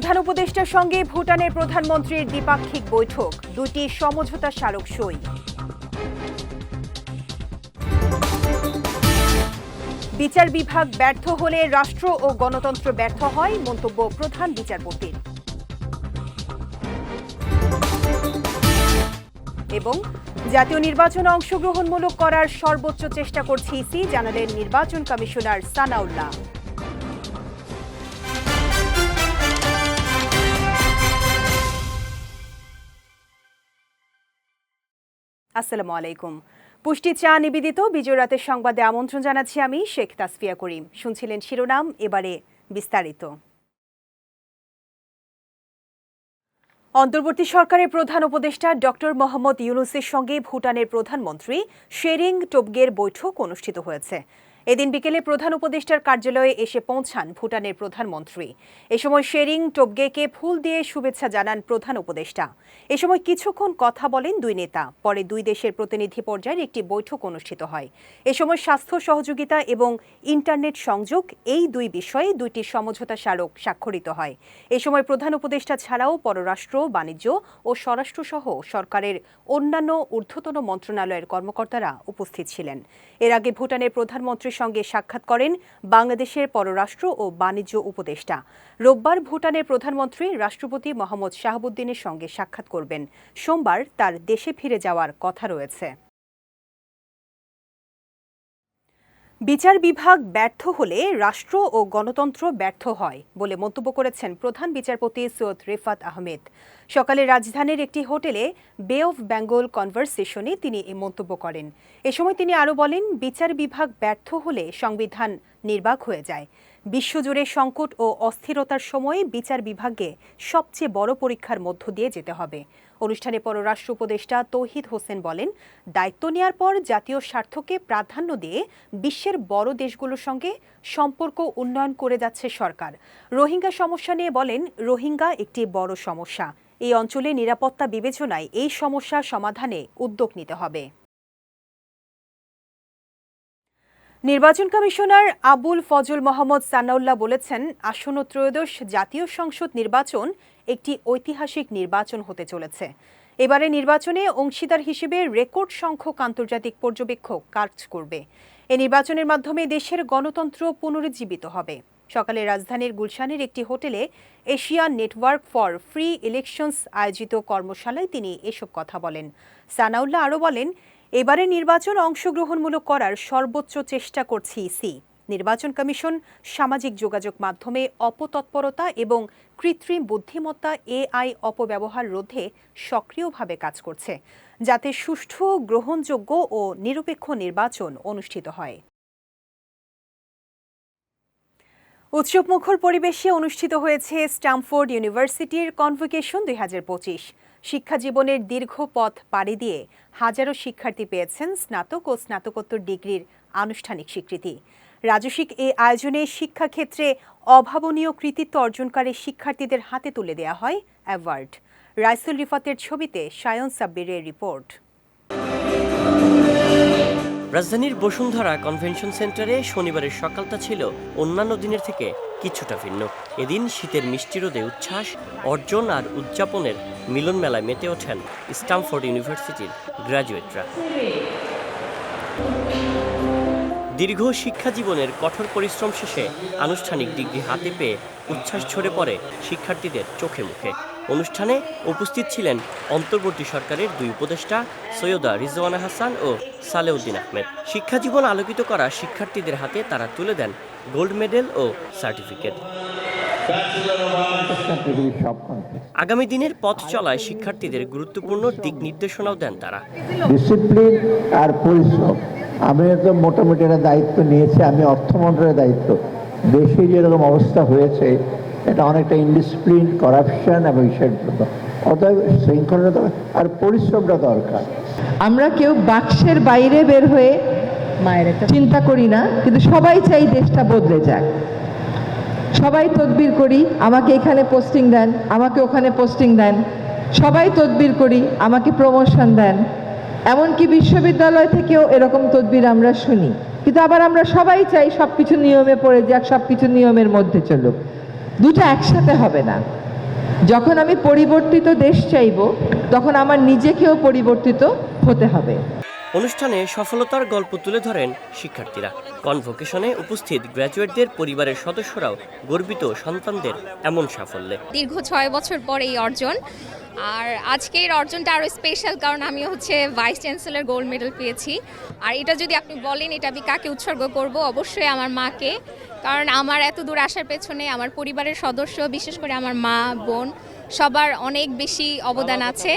প্রধান উপদেষ্টার সঙ্গে ভুটানের প্রধানমন্ত্রীর দ্বিপাক্ষিক বৈঠক, দুটি সমঝোতা স্মারক সই। বিচার বিভাগ ব্যর্থ হলে রাষ্ট্র ও গণতন্ত্র ব্যর্থ হয়, মন্তব্য প্রধান বিচারপতির। এবং জাতীয় নির্বাচনে অংশগ্রহণমূলক করার সর্বোচ্চ চেষ্টা করছে ইসি, জানালেন নির্বাচন কমিশনার সানাউল্লাহ। আসসালামু আলাইকুম। পুষ্টি চা নিবেদিত, বিজয় রাতের সংবাদে আমন্ত্রণ জানাচ্ছি আমি শেখ তাসফিয়া করিম। শুনছিলেন শিরোনাম, এবারে বিস্তারিত। অন্তর্বর্তী সরকারের প্রধান উপদেষ্টা ডক্টর মোহাম্মদ ইউনুসের সঙ্গে ভুটানের প্রধানমন্ত্রী শেরিং টোবগের বৈঠক অনুষ্ঠিত হয়েছে। এদিন বিকেলে প্রধান উপদেষ্টার কার্যালয়ে এসে পৌঁছান ভুটানের প্রধানমন্ত্রী। এ সময় শেরিং টোবগেকে ফুল দিয়ে শুভেচ্ছা জানান প্রধান উপদেষ্টা। এ সময় কিছুক্ষণ কথা বলেন দুই নেতা। পরে দুই দেশের প্রতিনিধি পর্যায়ের একটি বৈঠক অনুষ্ঠিত হয়। এ সময় স্বাস্থ্য সহযোগিতা এবং ইন্টারনেট সংযোগ এই দুই বিষয়ে দুইটি সমঝোতা স্মারক স্বাক্ষরিত হয়। এ সময় প্রধান উপদেষ্টা ছাড়াও পররাষ্ট্র, বাণিজ্য ও স্বরাষ্ট্রসহ সরকারের অন্যান্য ঊর্ধ্বতন মন্ত্রণালয়ের কর্মকর্তারা উপস্থিত ছিলেন। এর আগে ভুটানের প্রধানমন্ত্রীর সঙ্গে সাক্ষাৎ করেন বাংলাদেশের পররাষ্ট্র ও বাণিজ্য উপদেষ্টা। রোববার ভুটানের প্রধানমন্ত্রী রাষ্ট্রপতি মোহাম্মদ শাহাবুদ্দিনের সঙ্গে সাক্ষাৎ করবেন। সোমবার তার দেশে ফিরে যাওয়ার কথা রয়েছে। বিচার বিভাগ ব্যর্থ হলে রাষ্ট্র ও গণতন্ত্র ব্যর্থ হয় বলে মন্তব্য করেছেন প্রধান বিচারপতি সৈয়দ রেফাত আহমেদ। সকালে রাজধানীর একটি হোটেলে বে অফ বেঙ্গল কনভারসেশনে তিনি এই মন্তব্য করেন। এ সময় তিনি আরও বলেন, বিচার বিভাগ ব্যর্থ হলে সংবিধান নির্বাক হয়ে যায়। বিশ্বজুড়ে সংকট ও অস্থিরতার সময়ে বিচার বিভাগকে সবচেয়ে বড় পরীক্ষার মধ্য দিয়ে যেতে হবে। অনুষ্ঠানে পররাষ্ট্র উপদেষ্টা তৌহিদ হোসেন বলেন, দায়িত্ব নেওয়ার পর জাতীয় স্বার্থকে প্রাধান্য দিয়ে বিশ্বের বড় দেশগুলোর সঙ্গে সম্পর্ক উন্নয়ন করে যাচ্ছে সরকার। রোহিঙ্গা সমস্যা নিয়ে বলেন, রোহিঙ্গা একটি বড় সমস্যা। এই অঞ্চলে নিরাপত্তা বিবেচনায় এই সমস্যা সমাধানে উদ্যোগ নিতে হবে। নির্বাচন কমিশনার আবুল ফজল মোহাম্মদ সানাউল্লাহ বলেছেন, আসন্ন ত্রয়োদশ জাতীয় সংসদ নির্বাচন একটি ঐতিহাসিক নির্বাচন হতে চলেছে। এবারে নির্বাচনে অংশীদার হিসেবে রেকর্ড সংখ্যক আন্তর্জাতিক পর্যবেক্ষক কাজ করবে। এ নির্বাচনের মাধ্যমে দেশের গণতন্ত্র পুনরুজ্জীবিত হবে। সকালে রাজধানীর গুলশানের একটি হোটেলে Asia network for free elections আয়োজিত কর্মশালায় তিনি এসব কথা বলেন। সানাউল্লাহ আরও বলেন, এবারে নির্বাচন অংশগ্রহণমূলক করার সর্বোচ্চ চেষ্টা করছে ইসি। নির্বাচন কমিশন সামাজিক যোগাযোগ মাধ্যমে অপতৎপরতা এবং কৃত্রিম বুদ্ধিমত্তা এআই অপব্যবহার রোধে সক্রিয়ভাবে কাজ করছে, যাতে সুষ্ঠু, গ্রহণযোগ্য ও নিরপেক্ষ নির্বাচন অনুষ্ঠিত হয়। উৎসবমুখর পরিবেশে অনুষ্ঠিত হয়েছে স্টামফোর্ড ইউনিভার্সিটির কনভোকেশন দুই হাজার পঁচিশ। শিক্ষা জীবনের দীর্ঘ পথ পাড়ি দিয়ে হাজারো শিক্ষার্থী পেয়েছেন স্নাতক ও স্নাতকোত্তর ডিগ্রির আনুষ্ঠানিক স্বীকৃতি। রাজস্বিক এই আয়োজনে শিক্ষাক্ষেত্রে অভাবনীয় কৃতিত্ব অর্জনকারী শিক্ষার্থীদের হাতে তুলে দেওয়া হয় অ্যাওয়ার্ড। রাইসুল রিফাতের ছবিতে সায়ন সাব্বিরের রিপোর্ট। রাজধানীর বসুন্ধরা কনভেনশন সেন্টারে শনিবারের সকালটা ছিল অন্যান্য দিনের থেকে কিছুটা ভিন্ন। এদিন শীতের মিষ্টি রোদে উচ্ছ্বাস, অর্জন আর উদযাপনের মিলন মেলায় মেতে ওঠেন স্টামফোর্ড ইউনিভার্সিটির গ্র্যাজুয়েটরা দীর্ঘ শিক্ষা জীবনের কঠোর পরিশ্রম শেষে আনুষ্ঠানিক ডিগ্রি হাতে পেয়ে উচ্ছ্বাস ঝরে পড়ে শিক্ষার্থীদের চোখে মুখে। অনুষ্ঠানে উপস্থিত ছিলেন অন্তর্বর্তী সরকারের দুই উপদেষ্টা সৈয়দা রিজওয়ানা হাসান ও সালেউদ্দিন আহমেদ। শিক্ষা জীবন আলোকিত করা শিক্ষার্থীদের হাতে তারা তুলে দেন গোল্ড মেডেল ও সার্টিফিকেট। আগামী দিনের পথ চলায় শিক্ষার্থীদের গুরুত্বপূর্ণ দিক নির্দেশনাও দেন তারা। ডিসিপ্লিন আর পরিশ্রম। আমি তো মোটামুটি একটা দায়িত্ব নিয়েছি, আমি অর্থমন্ত্রণের দায়িত্ব। দেশে যেরকম অবস্থা হয়েছে এটা অনেকটা ইনডিসিপ্লিন করাপশন এবং জন্য। অতএব শৃঙ্খলতা আর পরিশ্রমটা দরকার। আমরা কেউ বাক্সের বাইরে বের হয়ে মায়ের চিন্তা করি না কিন্তু সবাই চাই দেশটা বদলে যাক। সবাই তদবির করি আমাকে এখানে পোস্টিং দেন আমাকে ওখানে পোস্টিং দেন। সবাই তদবির করি আমাকে প্রমোশন দেন। এমনকি বিশ্ববিদ্যালয় থেকেও এরকম তদবির আমরা শুনি। কিন্তু আবার আমরা সবাই চাই সব কিছু নিয়মে পড়ে যাক সব কিছু নিয়মের মধ্যে চলুক। দুটো একসাথে হবে না। যখন আমি পরিবর্তিত দেশ চাইব, তখন আমার নিজেকেও পরিবর্তিত হতে হবে। অনুষ্ঠানে সফলতার গল্প তুলে ধরেন শিক্ষার্থীরা। কনভোকেশনে উপস্থিত গ্র্যাজুয়েটদের পরিবারের সদস্যরাও গর্বিত সন্তানদের এমন সাফল্যে। দীর্ঘ ছয় বছর পর এই অর্জন। আর আজকের অর্জনটা আরও স্পেশাল কারণ আমি হচ্ছে ভাইস চ্যান্সেলর গোল্ড মেডেল পেয়েছি। আর এটা যদি আপনি বলেন এটা আমি কাকে উৎসর্গ করব? অবশ্যই আমার মাকে। কারণ আমার এত দূর আসার পেছনে আমার পরিবারের সদস্য বিশেষ করে আমার মা বোন সবার অনেক বেশি অবদান আছে।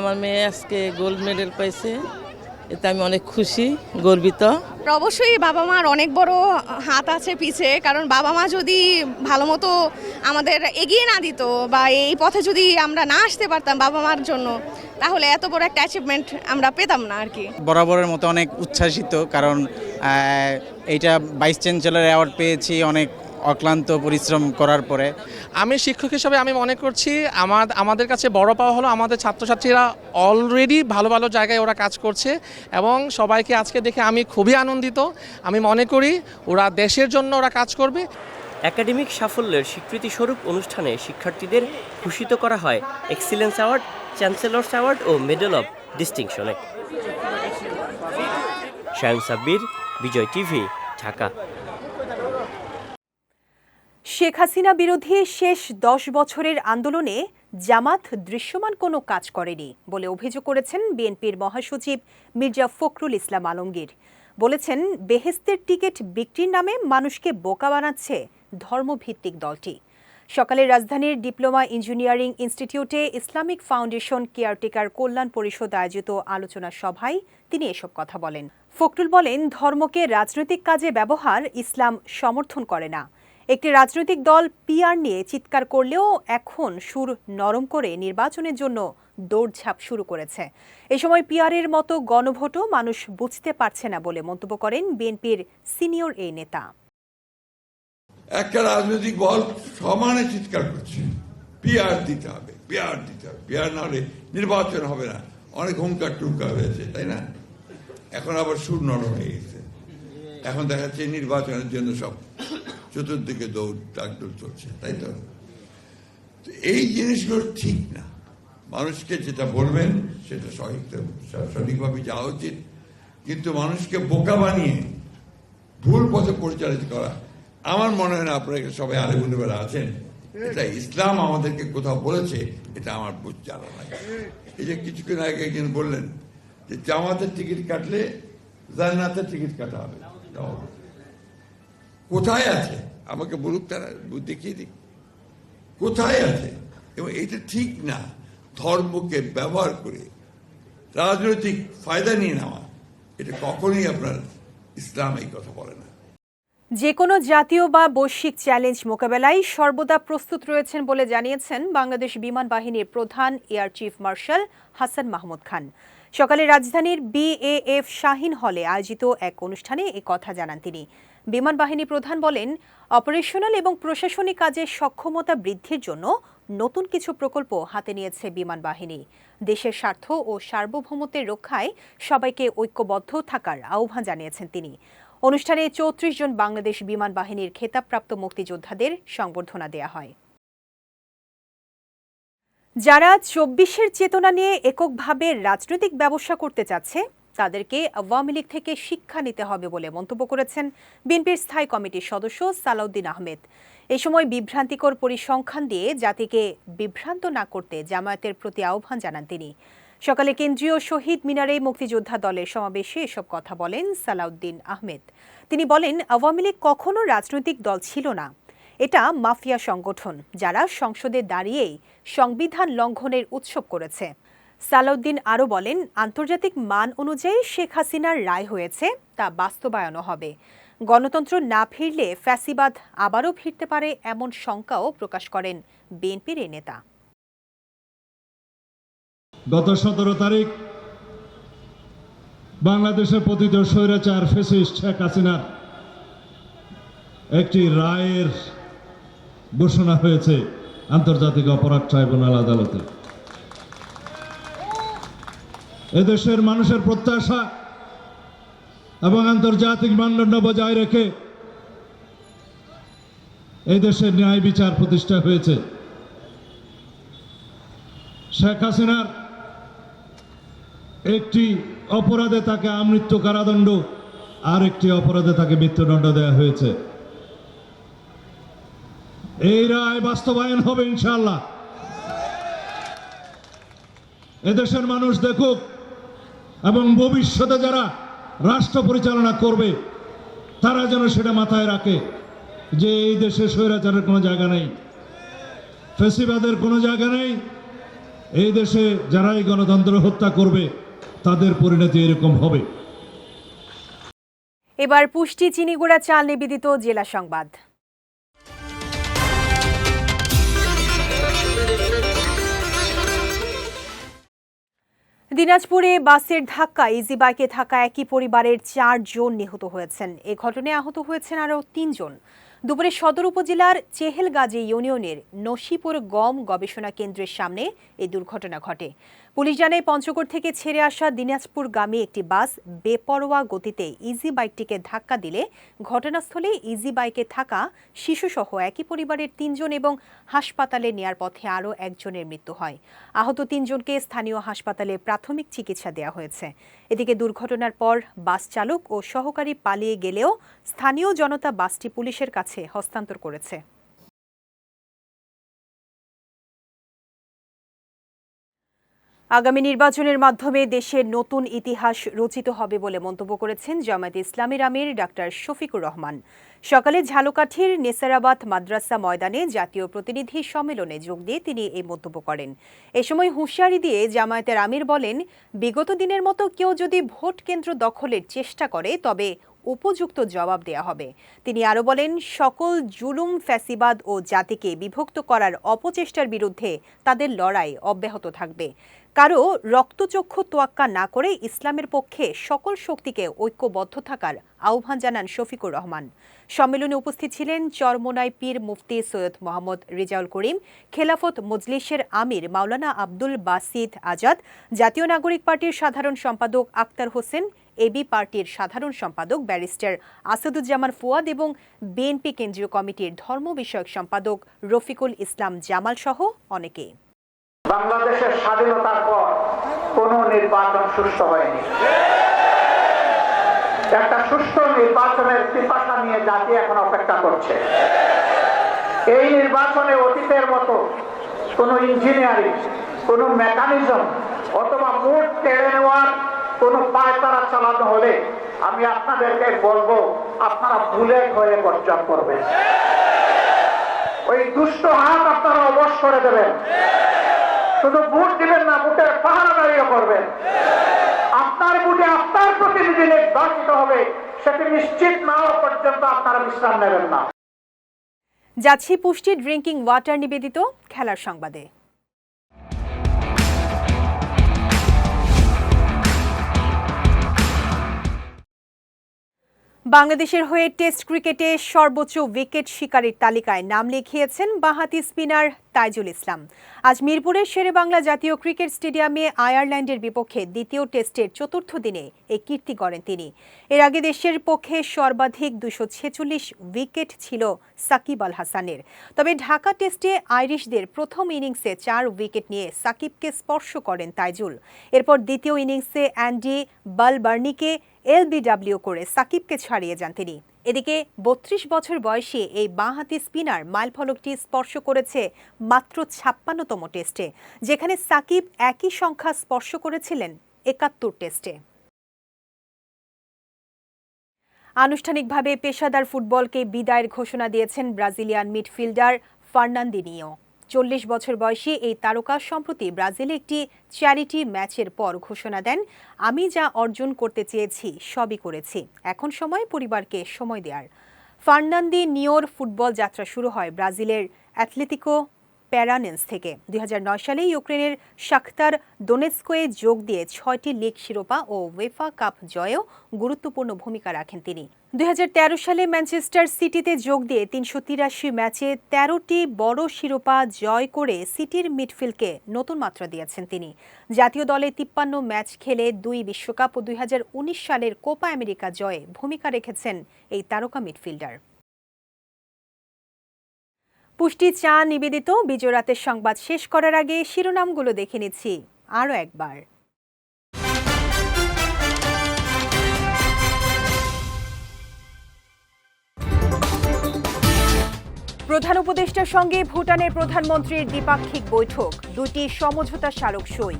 আমার মেয়ে আজকে গোল্ড মেডেল পাইছে। এতে আমি অনেক খুশি গর্বিত। অবশ্যই বাবা মার অনেক বড় হাত আছে পিছে কারণ বাবা মা যদি ভালো মতো আমাদের এগিয়ে না দিত বা এই পথে যদি আমরা না আসতে পারতাম বাবা মার জন্য তাহলে এত বড় একটা অ্যাচিভমেন্ট আমরা পেতাম না আর কি। বরাবরের মতো অনেক উচ্ছ্বাসিত কারণ এইটা ভাইস চ্যান্সেলর অ্যাওয়ার্ড পেয়েছি অনেক অক্লান্ত পরিশ্রম করার পরে? আমি শিক্ষক হিসাবে আমি মনে করছি আমার আমাদের কাছে বড় পাওয়া হলো আমাদের ছাত্রছাত্রীরা অলরেডি ভালো ভালো জায়গায় ওরা কাজ করছে এবং সবাইকে আজকে দেখে আমি খুবই আনন্দিত। আমি মনে করি ওরা দেশের জন্য ওরা কাজ করবে। একাডেমিক সাফল্যের স্বীকৃতিস্বরূপ অনুষ্ঠানে শিক্ষার্থীদের ভূষিত করা হয় এক্সিলেন্স অ্যাওয়ার্ড চ্যান্সেলর্স অ্যাওয়ার্ড ও মেডেল অব ডিস্টিংশনে। শায়ন সাব্বির বিজয় টিভি ঢাকা। শেখ হাসিনা বিরোধী শেষ দশ বছরের আন্দোলনে জামাত দৃশ্যমান কোনো কাজ করেনি বলে অভিযোগ করেছেন বিএনপির মহাসচিব মির্জা ফখরুল ইসলাম আলমগীর। বলেছেন, বেহেস্তের টিকিট বিক্রির নামে মানুষকে বোকা বানাচ্ছে ধর্মভিত্তিক দলটি। সকালে রাজধানীর ডিপ্লোমা ইঞ্জিনিয়ারিং ইনস্টিটিউটে ইসলামিক ফাউন্ডেশন কেয়ারটেকার কল্যাণ পরিষদ আয়োজিত আলোচনা সভায় তিনি এসব কথা বলেন। ফখরুল বলেন, ধর্মকে রাজনৈতিক কাজে ব্যবহার ইসলাম সমর্থন করে না। একটি রাজনৈতিক দল পিআর নিয়ে চিৎকার করলেও এখন সুর নরম করে নির্বাচনের জন্য দৌড়ঝাঁপ শুরু করেছে। এ সময় পিআরের মতো গণভোটও মানুষ বুঝতে পারছে না বলে মন্তব্য করেন বিএনপির সিনিয়র এই নেতা। একটা রাজনৈতিক বল সমানে চিৎকার করছে, পিআর দিতে হবে, পিআর দিতে হবে, পিআর না হলে নির্বাচন হবে না। অনেক হুঙ্কার টুঙ্কার হয়েছে, তাই না? এখন আবার সুর নরম হয়ে গেছে। এখন দেখা যাচ্ছে নির্বাচনের জন্য সব চতুর্দিকে দৌড় ডাকদৌড় চলছে, তাই তো? এই জিনিসগুলো ঠিক না। মানুষকে যেটা বলবেন, সেটা সঠিক সঠিকভাবে যাওয়া উচিত। কিন্তু মানুষকে বোকা বানিয়ে ভুল পথে পরিচালিত করা, আমার মনে হয় না আপনারা সবাই আলিমুন্নবেলা আছেন। এটা ইসলাম আমাদেরকে কোথাও বলেছে, এটা আমার বুঝ জানা নাই। এই যে কিছুক্ষণ আগে একজন বললেন যে, জামাতের টিকিট কাটলে জান্নাতের টিকিট কাটা হবে। কোথায় আছে? আমাকে বলুক তারা দেখিয়ে দিক। কোথায় আছে? এবং এটা ঠিক না। ধর্মকে ব্যবহার করে রাজনৈতিক ফায়দা নিয়ে নেওয়া, এটা কখনোই আপনার ইসলাম এই কথা বলে না। যে কোনো জাতীয় বা বৈশ্বিক চ্যালেঞ্জ মোকাবেলায় সর্বদা প্রস্তুত রয়েছেন বলে জানিয়েছেন বাংলাদেশ বিমান বাহিনীর প্রধান air chief marshal Hasan Mahmud Khan. সকালে রাজধানীর বিএএফ শাহিন হলে আয়োজিত এক অনুষ্ঠানে এ কথা জানান তিনি। বিমান বাহিনী প্রধান বলেন অপারেশনাল এবং প্রশাসনিক কাজে সক্ষমতা বৃদ্ধির জন্য নতুন কিছু প্রকল্প হাতে নিয়েছে বিমান বাহিনী। দেশের স্বার্থ ও সার্বভৌমত্বের রক্ষায় সবাইকে ঐক্যবদ্ধ থাকার আহ্বান জানিয়েছেন তিনি। অনুষ্ঠানে চৌত্রিশ জন বাংলাদেশ বিমান বাহিনীর খেতাবপ্রাপ্ত মুক্তিযোদ্ধাদের সংবর্ধনা দেয়া হয়। যারা চব্বিশের চেতনা নিয়ে এককভাবে রাজনৈতিক ব্যবসা করতে চাচ্ছে তাদেরকে আওয়ামী লীগ থেকে শিক্ষা নিতে হবে বলে মন্তব্য করেছেন বিএনপির স্থায়ী কমিটির সদস্য সালাউদ্দিন আহমেদ। এ সময় বিভ্রান্তিকর পরিসংখ্যান দিয়ে জাতিকে বিভ্রান্ত না করতে জামায়াতের প্রতি আহ্বান জানান তিনি। সকালে কেন্দ্রীয় শহীদ মিনারে মুক্তিযোদ্ধা দলের সমাবেশে এসব কথা বলেন সালাউদ্দিন আহমেদ। তিনি বলেন, আওয়ামী লীগ কখনো রাজনৈতিক দল ছিল না। এটা মাফিয়া সংগঠন, যারা সংসদে দাঁড়িয়েই সংবিধান লঙ্ঘনের উৎসব করেছে। সালাউদ্দিন আরও বলেন, আন্তর্জাতিক মান অনুযায়ী শেখ হাসিনার রায় হয়েছে, তা বাস্তবায়নও হবে। গণতন্ত্র না ফিরলে ফ্যাসিবাদ আবারও ফিরতে পারে এমন শঙ্কাও প্রকাশ করেন বিএনপির এই নেতা। গত সতেরো তারিখ বাংলাদেশের পতিত স্বৈরাচার ফেসিস্ট শেখ হাসিনার একটি রায়ের ঘোষণা হয়েছে আন্তর্জাতিক অপরাধ ট্রাইব্যুনাল আদালতে। এদেশের মানুষের প্রত্যাশা এবং আন্তর্জাতিক মানদণ্ড বজায় রেখে এই দেশের ন্যায় বিচার প্রতিষ্ঠা হয়েছে। শেখ হাসিনার একটি অপরাধে তাকে আমৃত্যু কারাদণ্ড আর একটি অপরাধে তাকে মৃত্যুদণ্ড দেওয়া হয়েছে। এই রায় বাস্তবায়ন হবে ইনশাল্লাহ এদেশের মানুষ দেখুক এবং ভবিষ্যতে যারা রাষ্ট্র পরিচালনা করবে, তারা যেন সেটা মাথায় রাখে যে এই দেশে স্বৈরাচারের কোনো জায়গা নেই, ফেসিবাদের কোনো জায়গা নেই, এই দেশে যারাই গণতন্ত্র হত্যা করবে, তাদের পরিণতি এরকম হবে। এবার পুষ্টি, চিনিগুড়া, চাল নিবেদিত জেলা সংবাদ। দিনাজপুরে বাসের ধাক্কা ইজি বাইকে থাকা একই পরিবারের চারজন নিহত হয়েছেন। এ ঘটনায় আহত হয়েছেন আরও তিনজন। দুপুরে সদর উপজেলার চেহেলগাজী ইউনিয়নের নসিপুর গম গবেষণা কেন্দ্রের সামনে এই দুর্ঘটনা ঘটে। পুলিশ জানায়, পঞ্চগড় থেকে ছেড়ে আসা দিনাজপুর দিনাজপুরগামী একটি বাস বেপরোয়া গতিতে ইজি বাইকটিকে ধাক্কা দিলে ঘটনাস্থলে ইজি বাইকে থাকা শিশুসহ একই পরিবারের তিনজন এবং হাসপাতালে নেয়ার পথে আরও একজনের মৃত্যু হয়। আহত তিনজনকে স্থানীয় হাসপাতালে প্রাথমিক চিকিৎসা দেওয়া হয়েছে। এদিকে দুর্ঘটনার পর বাস চালক ও সহকারী পালিয়ে গেলেও স্থানীয় জনতা বাসটি পুলিশের কাছে হস্তান্তর করেছে। আগামী নির্বাচনের মাধ্যমে দেশের নতুন ইতিহাস রচিত হবে বলে মন্তব্য করেছেন জামায়াত ইসলামীর আমির ডাক্তার শফিকুর রহমান। সকালে ঝালকাঠির নেসারাবাদ মাদ্রাসা ময়দানে জাতীয় প্রতিনিধি সম্মেলনে যোগ দিয়ে তিনি এই মন্তব্য করেন। এ সময় হুঁশিয়ারি দিয়ে জামায়াতের আমির বলেন, বিগত দিনের মতো কেউ যদি ভোট কেন্দ্র দখলের চেষ্টা করে, তবে উপযুক্ত জবাব দেয়া হবে। তিনি আরও বলেন, সকল জুলুম, ফ্যাসিবাদ ও জাতিকে বিভক্ত করার অপচেষ্টার বিরুদ্ধে তাদের লড়াই অব্যাহত থাকবে। কারও রক্তচক্ষু তোয়াক্কা না করে ইসলামের পক্ষে সকল শক্তিকে ঐক্যবদ্ধ থাকার আহ্বান জানান শফিকুর রহমান। সম্মেলনে উপস্থিত ছিলেন চরমোনাই পীর মুফতি সৈয়দ মোহাম্মদ রেজাউল করিম, খেলাফত মজলিসের আমির মাওলানা আব্দুল বাসিদ আজাদ, জাতীয় নাগরিক পার্টির সাধারণ সম্পাদক আক্তার হোসেন, এবি পার্টির সাধারণ সম্পাদক ব্যারিস্টার আসাদুজ্জামান ফুয়াদ এবং বিএনপি কেন্দ্রীয় কমিটির ধর্ম বিষয়ক সম্পাদক রফিকুল ইসলাম জামাল সহ অনেকে। বাংলাদেশের স্বাধীনতার পর কোনো নির্বাচন সুষ্ঠু হয়নি। একটা সুষ্ঠু নির্বাচনের পিপাসা নিয়ে জাতি এখন অপেক্ষা করছে। এই নির্বাচনে অতীতের মতো কোনো ইঞ্জিনিয়ারিং, কোনো মেকানিজম অথবা মুখ কেড়ে নেওয়ার কোনো পায়তারা চালানো হলে আমি আপনাদেরকে বলব, আপনারা ভুলে হয়ে বর্জন করবেন। ওই দুষ্ট হাত আপনারা অবশ করে দেবেন। শুধু ভোট দিবেন না ভোটের পাহারা দাঁড়িয়ে করবেন। আপনার ভোটে আপনার প্রতিনিধি নির্বাচিত হবে, সেটি নিশ্চিত না হওয়া পর্যন্ত আপনারা বিশ্রাম নেবেন না। যাচ্ছি পুষ্টি ড্রিঙ্কিং ওয়াটার নিবেদিত খেলার সংবাদে। বাংলাদেশের হয়ে টেস্ট ক্রিকেটে সর্বোচ্চ উইকেট শিকারীর তালিকায় নাম লিখিয়েছেন বাঁহাতি স্পিনার তাইজুল ইসলাম। আজ মিরপুরের শেরে বাংলা জাতীয় ক্রিকেট স্টেডিয়ামে আয়ারল্যান্ডের বিপক্ষে দ্বিতীয় টেস্টের চতুর্থ দিনে এই কীর্তি করেন তিনি। এর আগে দেশের পক্ষে সর্বাধিক দুশো ছেচল্লিশ উইকেট ছিল সাকিব আল হাসানের। তবে ঢাকা টেস্টে আইরিশদের প্রথম ইনিংসে চার উইকেট নিয়ে সাকিবকে স্পর্শ করেন তাইজুল। এরপর দ্বিতীয় ইনিংসে অ্যান্ডি বালবার্নিকে এলবিডব্লিউ করে সাকিবকে ছাড়িয়ে যান তিনি। এদিকে বত্রিশ বছর বয়সী এই বাঁহাতি স্পিনার মাইলফলকটি স্পর্শ করেছে মাত্র ছাপ্পান্নতম টেস্টে, যেখানে সাকিব একই সংখ্যা স্পর্শ করেছিলেন একাত্তর টেস্টে। আনুষ্ঠানিকভাবে পেশাদার ফুটবলকে বিদায়ের ঘোষণা দিয়েছেন ব্রাজিলিয়ান মিডফিল্ডার ফার্নান্দিনিও। চল্লিশ বছর বয়সী এই তারকা সম্প্রতি ব্রাজিলে একটি চ্যারিটি ম্যাচের পর ঘোষণা দেন। আমি যা অর্জন করতে চেয়েছি, সবই করেছি। এখন সময় পরিবারকে সময় দেওয়ার ফার্নান্দি নিওর ফুটবল যাত্রা শুরু হয় ব্রাজিলের অ্যাথলেটিকো প্যারানেন্স থেকে। দুই হাজার নয় সালে ইউক্রেনের শাখতার দোনেস্কোয়ে যোগ দিয়ে ছয়টি লিগ শিরোপা ও ওয়েফা কাপ জয়েও গুরুত্বপূর্ণ ভূমিকা রাখেন তিনি। দুই হাজার তেরো সালে ম্যানচেস্টার সিটিতে যোগ দিয়ে তিনশো তিরাশি ম্যাচে তেরোটি বড় শিরোপা জয় করে সিটির মিডফিল্ডকে নতুন মাত্রা দিয়েছেন তিনি। জাতীয় দলে তিপ্পান্ন ম্যাচ খেলে দুই বিশ্বকাপ ও দুই হাজার উনিশ সালের কোপা আমেরিকা জয়ে ভূমিকা রেখেছেন এই তারকা মিডফিল্ডার। পুষ্টি চা নিবেদিত, বিজয় রাতের সংবাদ শেষ করার আগে শিরোনামগুলো দেখে নিচ্ছি। আরও একবার। প্রধান উপদেষ্টার সঙ্গে ভুটানের প্রধানমন্ত্রীর দ্বিপাক্ষিক বৈঠক, দুটি সমঝোতা স্মারক সই।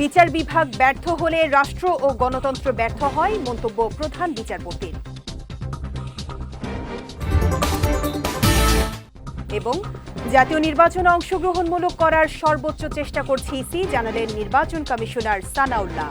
বিচার বিভাগ ব্যর্থ হলে রাষ্ট্র ও গণতন্ত্র ব্যর্থ হয়, মন্তব্য প্রধান বিচারপতির। এবং জাতীয় নির্বাচনে অংশগ্রহণমূলক করার সর্বোচ্চ চেষ্টা করছে ইসি জানালেন নির্বাচন কমিশনার সানাউল্লাহ।